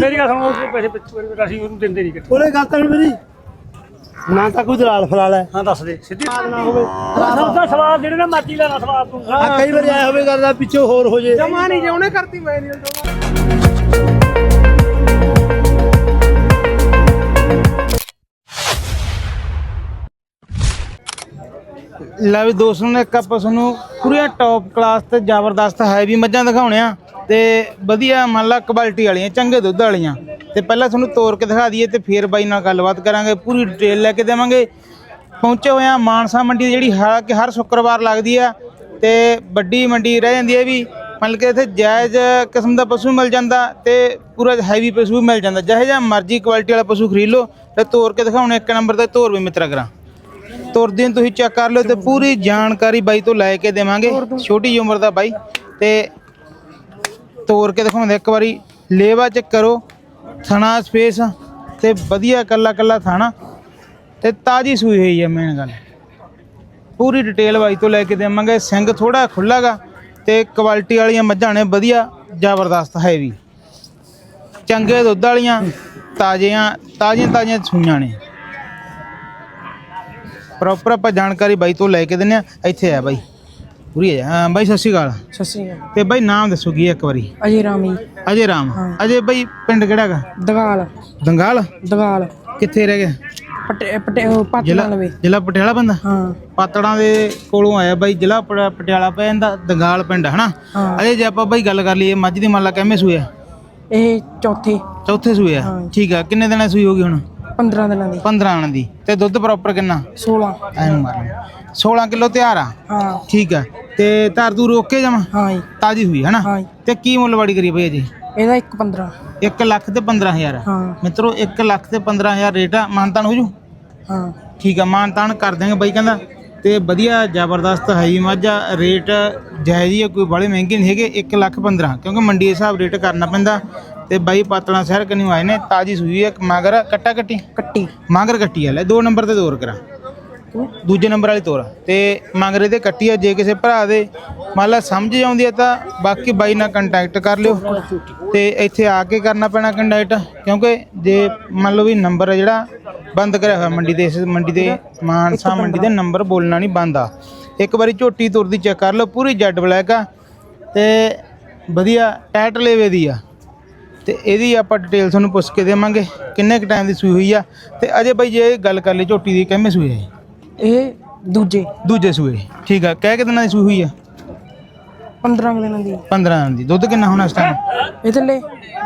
ਮੇਰੀ ਗੱਲ ਸੁਣੋ ਉਹ ਪੈਸੇ ਪਿੱਛੇ ਅਸੀਂ ਉਹਨੂੰ ਦਿੰਦੇ ਨਹੀਂ ਕਿਤੇ ਉਹਨੇ ਗੱਲ ਤਾਂ ਨਹੀਂ ਮੇਰੀ। ਨਾ ਤਾਂ ਕੋਈ ਦਲਾਲ ਫਲਾਲ ਹੈ। ਹਾਂ ਦੱਸ ਦੇ ਸਿੱਧੀ। ਨਾ ਹੋਵੇ। ਸਭ ਦਾ ਸਵਾਲ ਜਿਹੜੇ ਨਾ ਮਰਜ਼ੀ ਲੈਣਾ ਸਵਾਲ ਤੂੰ ਆ ਕਈ ਵਾਰੀ ਆਇਆ ਹੋਵੇ ਗੱਲ ਦਾ ਪਿੱਛੋਂ ਹੋਰ ਹੋ ਜੇ। ਜਮਾ ਨਹੀਂ ਜੇ ਉਹਨੇ ਕਰਤੀ ਮੈਂ ਨਹੀਂ ਲੈ ਵੀ ਦੋਸਤੋ ਨੇ ਇੱਕ ਆਪਾਂ ਤੁਹਾਨੂੰ ਪੂਰੀਆਂ ਟੌਪ ਕਲਾਸ ਤੇ ਜ਼ਬਰਦਸਤ ਹੈਵੀ ਮੱਝਾਂ ਦਿਖਾਉਣਿਆ ਤੇ ਵਧੀਆ ਮੰਨ ਲਾ ਕੁਆਲਿਟੀ ਵਾਲੀਆਂ, ਚੰਗੇ ਦੁੱਧ ਵਾਲੀਆਂ। ਤੇ ਪਹਿਲਾਂ ਤੁਹਾਨੂੰ ਤੋਰ ਕੇ ਦਿਖਾ ਦਈਏ ਤੇ ਫੇਰ ਬਾਈ ਨਾਲ ਗੱਲਬਾਤ ਕਰਾਂਗੇ, ਪੂਰੀ ਡਿਟੇਲ ਲੈ ਕੇ ਦੇਵਾਂਗੇ। ਪਹੁੰਚੇ ਹੋਏ ਆ ਮਾਨਸਾ ਮੰਡੀ ਜਿਹੜੀ ਹਾਲਾਂਕਿ ਹਰ ਸ਼ੁੱਕਰਵਾਰ ਲੱਗਦੀ ਆ ਤੇ ਵੱਡੀ ਮੰਡੀ ਰਹਿ ਜਾਂਦੀ ਹੈ ਵੀ। ਮਤਲਬ ਕਿ ਇੱਥੇ ਜਾਇਜ਼ ਕਿਸਮ ਦਾ ਪਸ਼ੂ ਮਿਲ ਜਾਂਦਾ ਤੇ ਪੂਰਾ ਹੈਵੀ ਪਸ਼ੂ ਮਿਲ ਜਾਂਦਾ। ਜਿਹੇ ਜਿਹਾ ਮਰਜ਼ੀ ਕੁਆਲਿਟੀ ਵਾਲਾ ਪਸ਼ੂ ਖਰੀਦ ਲਓ ਤੇ ਤੋਰ ਕੇ ਦਿਖਾਉਣੇ ਇੱਕ ਨੰਬਰ ਤੇ ਤੋਰ ਵੀ ਮਿੱਤਰਾ ਕਰਾਂ। ਤੁਰਦੇ ਨੂੰ ਤੁਸੀਂ ਚੈੱਕ ਕਰ ਲਿਓ ਤੇ ਪੂਰੀ ਜਾਣਕਾਰੀ ਬਾਈ ਤੋਂ ਲੈ ਕੇ ਦੇਵਾਂਗੇ। ਛੋਟੀ ਉਮਰ ਦਾ ਬਾਈ। ਤੇ ਤੋਰ ਕੇ ਦਿਖਾਉਂਦੇ ਇੱਕ ਵਾਰੀ। ਲੇਵਾ ਚੈੱਕ ਕਰੋ। ਥਣਾ ਸਪੇਸ। ਤੇ ਵਧੀਆ ਕੱਲਾ ਕੱਲਾ ਥਾਣਾ। ਤੇ ਤਾਜੀ ਸੂਈ ਹੋਈ ਹੈ ਮੇਨ ਗੱਲ। ਪੂਰੀ ਡਿਟੇਲ ਬਾਈ ਤੋਂ ਲੈ ਕੇ ਦੇਵਾਂਗੇ। ਸਿੰਘ ਥੋੜਾ ਖੁੱਲਾਗਾ ਤੇ ਕੁਆਲਿਟੀ ਵਾਲੀਆਂ ਮੱਝਾਂ ਨੇ ਵਧੀਆ ਜ਼ਬਰਦਸਤ ਹੈ ਵੀ ਚੰਗੇ ਦੁੱਧ ਵਾਲੀਆਂ ਤਾਜ਼ੀਆਂ ਤਾਜ਼ੀਆਂ ਤਾਜ਼ੀਆਂ ਸੂਈਆਂ ਨੇ। ਪ੍ਰੋਪਰ ਆਪਾਂ ਜਾਣਕਾਰੀ ਬਾਈ ਤੋਂ ਲੈ ਕੇ ਦਿੰਨੇ ਆ ਇੱਥੇ ਆ ਬਾਈ। ਪੂਰੀ ਹੈ ਹਾਂ ਬਾਈ ਸਤਿ ਸ਼੍ਰੀ ਅਕਾਲ। ਸਤਿ ਸ਼੍ਰੀ ਅਕਾਲ। ਤੇ ਬਾਈ ਨਾਮ ਦੱਸੋ ਕੀ ਹੈ ਇੱਕ ਵਾਰੀ। ਅਜੇ ਰਾਮੀ ਅਜੇ ਰਾਮ। ਅਜੇ ਬਾਈ ਪਿੰਡ ਕਿਹੜਾ ਹੈਗਾ? ਦਗਾਲ। ਦੰਗਾਲ? ਦਗਾਲ। ਕਿੱਥੇ ਰਹਿ ਗਿਆ? ਪਟੇ ਪਟੇ ਜ਼ਿਲ੍ਹਾ ਲਵੇ ਜ਼ਿਲ੍ਹਾ ਪਟਿਆਲਾ ਬੰਦਾ ਹਾਂ। ਪਾਤੜਾਂ ਦੇ ਕੋਲੋਂ ਆਇਆ ਬਾਈ ਜ਼ਿਲ੍ਹਾ ਪਟਿਆਲਾ ਪੈ ਜਾਂਦਾ ਦੰਗਾਲ ਪਿੰਡ ਹਨਾ? ਹਾਂ। ਅਜੇ ਜੇ ਆਪਾਂ ਬਾਈ ਗੱਲ ਕਰ ਲਈਏ ਮੱਝ ਦੀ ਮੰਨ ਲਾ ਸੂਏ ਆ? ਇਹ ਚੌਥੇ। ਚੌਥੇ ਸੂਏ ਆ। ਹਾਂ। ਠੀਕ ਆ ਕਿੰਨੇ ਦਿਨਾਂ ਸੂਈ ਹੋਗੀ ਹੁਣ? 15 ਦਿਨਾਂ ਦੀ। 15 ਆਣ ਦੀ। ਤੇ ਦੁੱਧ ਪ੍ਰੋਪਰ ਕਿੰਨਾ? 16 ਐਨੂੰ ਮਾਰ ਲਿਆ। 16 ਕਿਲੋ ਤਿਆਰ ਆ? ਹਾਂ। ਠੀਕ ਆ। ਤੇ ਧਾਰ ਦੂਰ ਓਕੇ ਜਮਾ? ਹਾਂ ਜੀ। ਤਾਜੀ ਹੋਈ ਹੈ ਨਾ ਹਾਂ ਜੀ। ਤੇ ਕੀ ਮੁੱਲ ਵਾੜੀ ਕਰੀ ਬਈ ਜੀ ਇਹਦਾ 1 15 1 ਲੱਖ ਤੇ 15000 ਹਾਂ। ਮਿੱਤਰੋ 1 ਲੱਖ ਤੇ 15000 ਰੇਟ ਆ। ਮਾਨਤਾਨ ਹੋ ਜੂ? ਹਾਂ। ਠੀਕ ਆ ਮਾਨਤਾਨ ਕਰ ਦਾਂਗੇ ਬਾਈ ਕਹਿੰਦਾ। ਤੇ ਵਧੀਆ ਜ਼ਬਰਦਸਤ ਹੈ ਮਾਝਾ ਰੇਟ ਜਾਇਜ਼ ਹੀ ਕੋਈ ਬੜੇ ਮਹਿੰਗੇ ਨਹੀਂ ਹੈਗੇ। 1 ਲੱਖ 15 ਕਿਉਂਕਿ ਮੰਡੀ ਦੇ ਹਿਸਾਬ ਰੇਟ ਕਰਨਾ ਪੈਂਦਾ। ਤੇ ਬਾਈ ਪਾਤਲਾ ਸ਼ਹਿਰ ਕਨੀ ਆਏ ਨੇ? ਤਾਜੀ ਸੂਈ ਹੈ ਮਗਰ ਕੱਟਾ ਕੱਟੀ? ਕੱਟੀ। ਮਗਰ ਕੱਟੀ ਆ ਲੈ ਦੋ ਨੰਬਰ ਤੇ ਦੌਰ ਕਰਾਂ। ਦੂਜੇ ਨੰਬਰ ਵਾਲੀ ਤੋਰ ਤੇ ਮੰਗਰੇ ਦੇ ਕੱਟੀ ਆ ਜੇ ਕਿਸੇ ਭਰਾ ਦੇ ਮੰਨ ਲਾ ਸਮਝ ਆਉਂਦੀ ਹੈ ਤਾਂ ਬਾਕੀ ਬਾਈ ਨਾਲ ਕੰਟੈਕਟ ਕਰ ਲਿਓ। ਤੇ ਇੱਥੇ ਆ ਕੇ ਕਰਨਾ ਪੈਣਾ ਕੰਟੈਕਟ ਕਿਉਂਕਿ ਜੇ ਮੰਨ ਲਓ ਵੀ ਨੰਬਰ ਹੈ ਜਿਹੜਾ ਬੰਦ ਕਰਿਆ ਹੋਇਆ ਮੰਡੀ ਦੇ ਇਸ ਮੰਡੀ ਦੇ ਮਾਨਸਾ ਮੰਡੀ ਦੇ ਨੰਬਰ ਬੋਲਣਾ ਨਹੀਂ ਬੰਦ ਆ। ਇੱਕ ਵਾਰੀ ਝੋਟੀ ਤੁਰਦੀ ਚੈੱਕ ਕਰ ਲਓ ਪੂਰੀ ਜੈਡ ਬਲੈਕ ਆ। ਤੇ ਵਧੀਆ ਟੈਟ ਲੇਵੇ ਦੀ ਆ। ਤੇ ਇਹਦੀ ਆਪਾਂ ਡਿਟੇਲ ਤੁਹਾਨੂੰ ਪੁੱਛ ਕੇ ਦੇਵਾਂਗੇ ਕਿੰਨੇ ਕ ਟਾਈਮ ਦੀ ਸੂਈ ਹੋਈ ਆ ਤੇ ਅਜੇ ਬਾਈ ਜੇ ਗੱਲ ਕਰ ਲਈ ਝੋਟੀ ਦੀ ਕਿੰਨੇ ਸੂਈ ਹੈ ਇਹ ਦੂਜੇ ਦੂਜੇ ਸੂਏ ਠੀਕ ਆ ਕਹਿ ਕਿ ਦਿਨਾਂ ਦੀ ਸੂਈ ਹੋਈ ਆ 15 ਕੁ ਦਿਨਾਂ ਦੀ 15 ਦਿਨ ਦੀ ਦੁੱਧ ਕਿੰਨਾ ਹੋਣਾ ਇਸ ਟਾਈਮ ਇਹ ਥੱਲੇ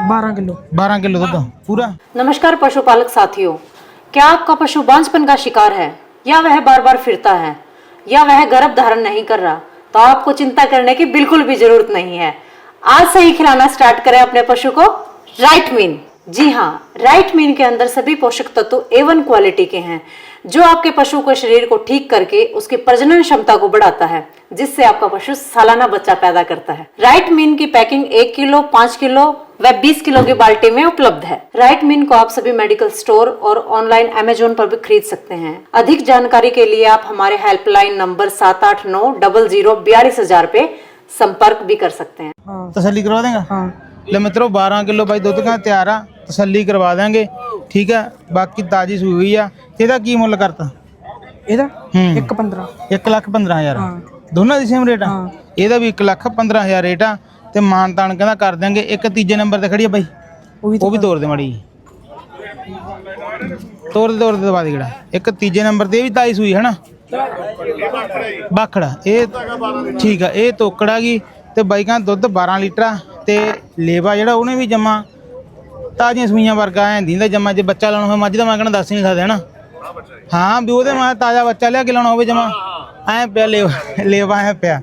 12 ਕਿਲੋ 12 ਕਿਲੋ ਦੁੱਧ ਪੂਰਾ नमस्कार पशुपालक साथियों क्या आपका पशु बांझपन का शिकार है या वह बार बार फिरता है या वह गर्भ धारण नहीं कर रहा तो आपको चिंता करने की बिल्कुल भी जरूरत नहीं है आज से ही खिलाना स्टार्ट करें अपने पशु को राइट मीन जी हाँ राइट मीन के अंदर सभी पोषक तत्व एवन क्वालिटी के हैं जो आपके पशु के शरीर को ठीक करके उसकी प्रजनन क्षमता को बढ़ाता है जिससे आपका पशु सालाना बच्चा पैदा करता है। राइट मीन की पैकिंग एक किलो पाँच किलो व 20 किलो की बाल्टी में उपलब्ध है। राइट मीन को आप सभी मेडिकल स्टोर और ऑनलाइन अमेजोन पर भी खरीद सकते हैं। अधिक जानकारी के लिए आप हमारे हेल्पलाइन नंबर सात आठ नौ डबल ज़ीरो बयालीस हज़ार पे संपर्क भी कर सकते हैं। हाँ। तसली करवा हाँ। ਲੈ ਮਿੱਤਰੋ 12 ਕਿਲੋ ਬਾਈ ਦੁੱਧ ਕਾ ਤਿਆਰ ਆ ਤਸੱਲੀ ਕਰਵਾ ਦਾਂਗੇ ਠੀਕ ਆ ਬਾਕੀ ਤਾਜੀ ਸੂਈ ਹੋਈ ਆ। ਇਹਦਾ ਕੀ ਮੁੱਲ ਕਰਤਾ? ਇਹਦਾ? ਹੂੰ। 1 15 1 ਲੱਖ 15000 ਹਾਂ। ਦੋਨਾਂ ਦੀ ਸੇਮ ਰੇਟ ਆ? ਹਾਂ। ਇਹਦਾ ਵੀ 1 ਲੱਖ 15000 ਰੇਟ ਆ। ਤੇ ਮਾਨਤਾਨ ਕਹਿੰਦਾ ਕਰ ਦਿਆਂਗੇ। ਇੱਕ ਤੀਜੇ ਨੰਬਰ ਤੇ ਖੜੀ ਆ ਬਾਈ। ਉਹ ਵੀ ਉਹ ਵੀ ਤੋੜ ਦੇ ਮਾੜੀ ਤੋੜ ਦੇ ਤੋੜ ਦੇ ਦਵਾ ਦੇ ਕਿਹੜਾ। ਇੱਕ ਤੀਜੇ ਨੰਬਰ ਤੇ ਇਹ ਵੀ ਤਾਈ ਸੂਈ ਹੈ ਨਾ ਬਾਖੜਾ। ਇਹ ਠੀਕ ਆ ਇਹ ਤੋਕੜਾ ਗਈ ਤੇ ਬਾਈਕਾਂ ਦੁੱਧ 12 ਲੀਟਰ ਆ। ਤੇ ਲੇਵਾ ਜਿਹੜਾ ਉਹਨੇ ਵੀ ਜਮਾ ਤਾਜ਼ੀਆਂ ਸੂਈਆਂ ਵਰਗਾ ਐ ਦਿੰਦਾ ਜਮਾ ਜੇ ਬੱਚਾ ਲਾਉਣਾ ਹੋਵੇ ਮੱਝ ਦਾ ਮੈਂ ਕਹਿੰਦਾ ਦੱਸ ਨਹੀਂ ਸਕਦੇ ਹਨਾ? ਹਾਂ ਵੀ ਉਹਦੇ ਮੈਂ ਤਾਜ਼ਾ ਬੱਚਾ ਲਿਆ ਕੇ ਲਾਉਣਾ ਹੋਵੇ ਜਮਾ। ਐ ਪਿਆ ਲੇਵਾ ਲੇਵਾ ਐ ਪਿਆ।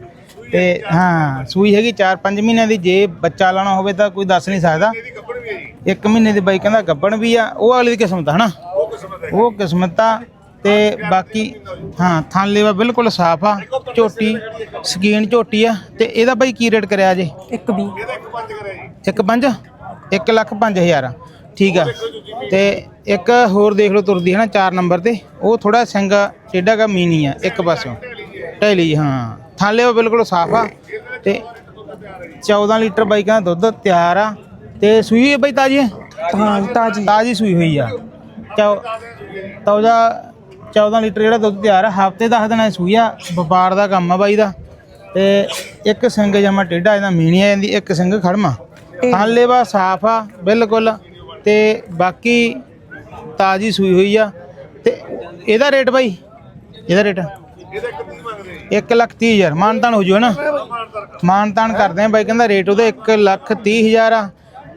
ਤੇ ਹਾਂ ਸੂਈ ਹੈਗੀ 4-5 ਮਹੀਨਿਆਂ ਦੀ ਜੇ ਬੱਚਾ ਲਾਉਣਾ ਹੋਵੇ ਤਾਂ ਕੋਈ ਦੱਸ ਨਹੀਂ ਸਕਦਾ। ਇੱਕ ਮਹੀਨੇ ਦੀ ਬਾਈ ਕਹਿੰਦਾ ਗੱਬਣ ਵੀ ਆ ਉਹ ਅਗਲੀ ਦੀ ਕਿਸਮਤ ਹਨਾ? ਉਹ ਕਿਸਮਤ ਆ। ਤੇ ਬਾਕੀ ਹਾਂ ਥਣ ਲੇਵਾ ਬਿਲਕੁਲ ਸਾਫ਼ ਆ ਝੋਟੀ ਸਕੀਨ ਝੋਟੀ ਆ ਤੇ ਇਹਦਾ ਬਾਈ ਕੀ ਰੇਟ ਕਰਿਆ ਜੇ? ਇੱਕ ਵੀ ਇੱਕ ਪੰਜ 1 ਲੱਖ 5000 ਆ। ਠੀਕ ਆ। ਤੇ ਇੱਕ ਹੋਰ ਦੇਖ ਲਓ ਤੁਰਦੀ ਹੈ ਨਾ 4 ਨੰਬਰ ਤੇ। ਉਹ ਥੋੜਾ ਸਿੰਘ ਟੇਡਾ ਕਾ ਮੀਨੀ ਆ ਇੱਕ ਪਾਸੋਂ। ਢੈਲੀ ਹਾਂ। ਥਾਲੇ ਉਹ ਬਿਲਕੁਲ ਸਾਫ਼ ਆ। ਤੇ 14 ਲੀਟਰ ਬਾਈਕਾਂ ਦਾ ਦੁੱਧ ਤਿਆਰ ਆ। ਤੇ ਸੂਈ ਹੈ ਬਾਈ ਤਾਜੀ? ਹਾਂ ਤਾਜੀ। ਤਾਜੀ ਸੂਈ ਹੋਈ ਆ। ਚੌ ਤੌਜਾ 14 ਲੀਟਰ ਜਿਹੜਾ ਦੁੱਧ ਤਿਆਰ ਆ ਹਫ਼ਤੇ 10 ਦਿਨਾਂ ਦੀ ਸੂਈ ਆ ਵਪਾਰ ਦਾ ਕੰਮ ਆ ਬਾਈ ਦਾ। ਤੇ ਇੱਕ ਸਿੰਘ ਜਮਾ ਟੇਢਾ ਇਹਦਾ ਮੀਣੀ ਆ ਜਾਂਦੀ ਇੱਕ ਸਿੰਘ ਖੜਮਾ ਹਾਲੇਵਾ ਸਾਫ਼ ਆ ਬਿਲਕੁਲ। ਤੇ ਬਾਕੀ ਤਾਜੀ ਸੂਈ ਹੋਈ ਆ। ਤੇ ਇਹਦਾ ਰੇਟ ਬਾਈ? ਇਹਦਾ ਰੇਟ? 1 ਲੱਖ 30 ਹਜ਼ਾਰ। ਮਾਨਤਾਨ ਹੋ ਜੂ ਨਾ ਮਾਨਤਾਨ ਕਰਦੇ ਆ ਬਾਈ ਕਹਿੰਦਾ ਰੇਟ ਉਹਦਾ 1 ਲੱਖ 30 ਹਜ਼ਾਰ ਆ।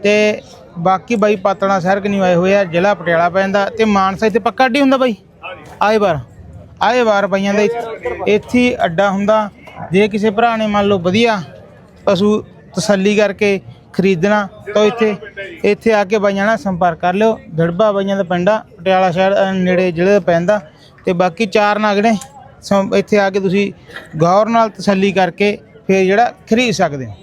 ਤੇ ਬਾਕੀ ਬਾਈ ਪਾਤਣਾ ਸ਼ਹਿਰ ਕਿ ਨਹੀਂ ਆਏ ਹੋਏ ਆ ਜ਼ਿਲ੍ਹਾ ਪਟਿਆਲਾ ਪੈਂਦਾ ਤੇ ਮਾਨਸਾ ਇੱਥੇ ਪੱਕਾ ਅੱਡੀ ਹੁੰਦਾ ਬਾਈ? ਆਏ ਵਾਰ ਆਏ ਵਾਰ ਬਾਈਆਂ ਦਾ ਇੱਥੇ- ਅੱਡਾ ਹੁੰਦਾ। ਜੇ ਕਿਸੇ ਭਰਾ ਨੇ ਮੰਨ ਲਓ ਵਧੀਆ ਪਸ਼ੂ ਤਸੱਲੀ ਕਰਕੇ ਖਰੀਦਣਾ, ਤਾਂ ਇੱਥੇ ਇੱਥੇ ਆ ਕੇ ਬਾਈਆਂ ਨਾਲ ਸੰਪਰਕ ਕਰ ਲਿਓ। ਦੜਬਾ ਬਾਈਆਂ ਦਾ ਪਿੰਡਾ ਪਟਿਆਲਾ ਸ਼ਹਿਰ ਨੇੜੇ ਜ਼ਿਲ੍ਹੇ ਦਾ ਪੈਂਦਾ। ਤੇ ਬਾਕੀ ਚਾਰ ਨਗ ਨੇ ਸੋ ਇੱਥੇ ਆ ਕੇ ਤੁਸੀਂ ਗੌਰ ਨਾਲ ਤਸੱਲੀ ਕਰਕੇ ਫਿਰ ਜਿਹੜਾ ਖਰੀਦ ਸਕਦੇ ਹੋ।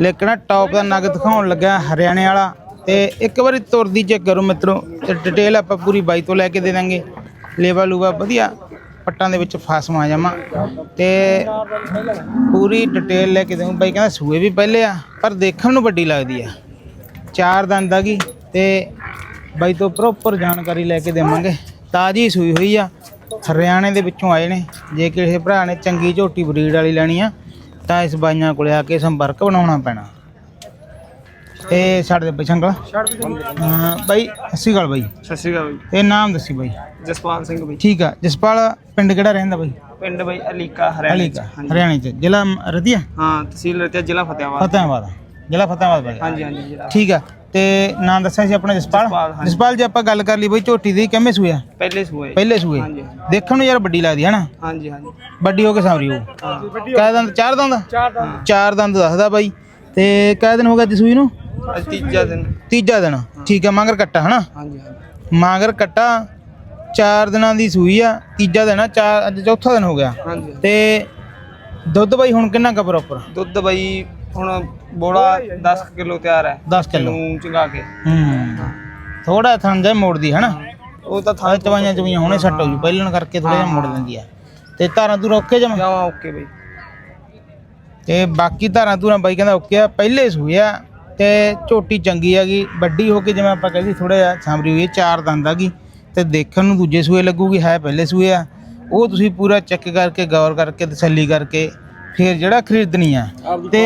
ਲੇਕਿਨ ਟੌਪ ਦਾ ਨਗ ਦਿਖਾਉਣ ਲੱਗਾ ਹਰਿਆਣੇ ਵਾਲਾ। ਤੇ ਇੱਕ ਵਾਰੀ ਤੁਰਦੀ ਚੈੱਕ ਕਰੋ ਮਿੱਤਰੋ, ਤੇ ਡਿਟੇਲ ਆਪਾਂ ਪੂਰੀ ਬਾਈ ਤੋਂ ਲੈ ਕੇ ਦੇ ਦਾਂਗੇ। ਲੇਵਾ ਲੂਵਾ ਵਧੀਆ, ਪੱਟਾਂ ਦੇ ਵਿੱਚ ਫਸਵਾ ਜਾਵਾਂ। ਤੇ ਪੂਰੀ ਡਿਟੇਲ ਲੈ ਕੇ ਦੇਵਾਂ ਬਾਈ ਕਹਿੰਦਾ ਸੂਏ ਵੀ ਪਹਿਲੇ ਆ, ਪਰ ਦੇਖਣ ਨੂੰ ਵੱਡੀ ਲੱਗਦੀ ਆ। ਚਾਰ ਦੰਦ ਆ ਗਈ, ਤੇ ਬਾਈ ਤੋਂ ਪ੍ਰੋਪਰ ਜਾਣਕਾਰੀ ਲੈ ਕੇ ਦੇਵਾਂਗੇ। ਤਾਜੀ ਸੂਈ ਹੋਈ ਆ, ਹਰਿਆਣੇ ਦੇ ਵਿੱਚੋਂ ਆਏ ਨੇ। ਜੇ ਕਿਸੇ ਭਰਾ ਨੇ ਚੰਗੀ ਝੋਟੀ ਬਰੀਡ ਵਾਲੀ ਲੈਣੀ ਆ, ਤਾਂ ਇਸ ਬਾਈਆਂ ਕੋਲੇ ਆ ਕੇ ਸੰਪਰਕ ਬਣਾਉਣਾ ਪੈਣਾ। ਇਹ ਛੱਡ ਦੇ ਬਈ ਸੰਗਲ ਹਾਂ ਬਾਈ ਸਤਿ ਗੱਲ ਬਾਈ। ਸਤਿ ਸ਼੍ਰੀ ਅਕਾਲ ਤੇ ਨਾਮ ਦੱਸੀ ਬਾਈ। ਬਈ ਜਸਪਾਲ ਸਿੰਘ ਬਈ। ਠੀਕ ਆ ਜਸਪਾਲ ਪਿੰਡ ਕਿਹੜਾ ਰਹਿੰਦਾ ਬਾਈ? ਪਿੰਡ ਬਈ ਅਲੀਕਾ ਹਰਿਆਣਾ ਕਾ ਹਰਿਆਣੇ ਚ। ਜ਼ਿਲ੍ਹਾ ਰਤੀਆ? ਹਾਂ ਤਹਿਸੀਲ ਰਤਿਆ ਜ਼ਿਲ੍ਹਾ ਫਤਿਆਬਾਦ। ਫਤਿਆਬਾਦ। ਜ਼ਿਲ੍ਹਾ ਫਤਿਆਬਾਦ ਬਾਈ। ਹਾਂਜੀ ਹਾਂਜੀ ਠੀਕ ਆ ਤੇ ਨਾਮ ਦੱਸਿਆ ਸੀ ਆਪਣਾ ਜਸਪਾਲ? ਜਸਪਾਲ, ਹਾਂਜੀ। ਜਸਪਾਲ ਜੇ ਆਪਾਂ ਗੱਲ ਕਰ ਲਈ ਬਈ ਝੋਟੀ ਦੀ ਕਿੰਮੇ ਸੂਆ ਪਹਿਲੇ ਸੂਏ। ਪਹਿਲੇ ਸੂਏ। ਹਾਂਜੀ ਦੇਖਣ ਨੂੰ ਯਾਰ ਵੱਡੀ ਲੱਗਦੀ ਹੈ ਨਾ ਹਾਂਜੀ ਹਾਂਜੀ। ਵੱਡੀ ਹੋ ਕੇ ਸਾਂਵਰੀ ਹੋ। ਦੰਦ ਚਾਰ ਦੰਦ? ਚਾਰ ਦੰਦ। ਚਾਰ ਦੰਦ ਦੱਸਦਾ ਬਾਈ। ਤੇ ਕਿਆ ਦਿਨ ਹੋ ਗਿਆ ਜੀ ਸੂਈ ਨੂੰ? ਅੱਜ ਤੀਜਾ ਦਿਨ। ਤੀਜਾ ਦਿਨ। ਠੀਕ ਆ ਮਾਂਗਰ ਕੱਟਾ ਹਨਾ? ਹਾਂਜੀ ਹਾਂਜੀ। ਮਾਂਗਰ ਕੱਟਾ ਚਾਰ ਦਿਨਾਂ ਦੀ ਸੂਈ ਆ ਤੀਜਾ ਦਿਨ ਆ ਚਾਰ ਅੱਜ ਚੌਥਾ ਦਿਨ ਹੋ ਗਿਆ। ਹਾਂਜੀ ਤੇ ਦੁੱਧ ਬਾਈ ਹੁਣ ਕਿੰਨਾ ਕੁ ਪ੍ਰੋਪਰ ਦੁੱਧ ਬਈ ਹੁਣ ਬੋੜਾ 10 ਕਿਲੋ ਤਿਆਰ ਹੈ। 10 ਕਿਲੋ। ਨੂੰ ਚੰਗਾ ਕੇ। ਹੂੰ। ਥੋੜਾ ਥਣ ਜਾ ਮੋੜਦੀ ਹਨਾ? ਉਹ ਤਾਂ ਥਾਂ ਚਵਾਈਆਂ ਚਵਾਈਆਂ ਹੁਣੇ ਸੱਟ ਹੋ ਜੂ ਪਹਿਲਣ ਕਰਕੇ ਥੋੜਾ ਜਿਹਾ ਮੋੜ ਦਿੰਦੀ ਆ। ਤੇ ਧਾਰਾਂ ਤੂੰ ਰੋਕੇ ਜਮ? ਜਾਵਾਂ ਓਕੇ ਬਈ। ਤੇ ਬਾਕੀ ਧਾਰਾਂ ਧੂਰਾਂ ਬਾਈ ਕਹਿੰਦਾ ਓਕੇ ਆ ਪਹਿਲੇ ਸੂਏ ਆ ਤੇ ਝੋਟੀ ਚੰਗੀ ਹੈਗੀ ਵੱਡੀ ਹੋ ਕੇ ਜਿਵੇਂ ਆਪਾਂ ਕਹਿੰਦੇ ਥੋੜਾ ਜਿਹਾ ਸਾਂਭਰੀ ਹੋਈ ਹੈ ਚਾਰ ਦੰਦ ਹੈਗੀ ਤੇ ਦੇਖਣ ਨੂੰ ਦੂਜੇ ਸੂਏ ਲੱਗੂਗੀ ਹੈ ਪਹਿਲੇ ਸੂਏ ਆ। ਉਹ ਤੁਸੀਂ ਪੂਰਾ ਚੈੱਕ ਕਰਕੇ ਗੌਰ ਕਰਕੇ ਤਸੱਲੀ ਕਰਕੇ ਫਿਰ ਜਿਹੜਾ ਖਰੀਦਣੀ ਆ। ਤੇ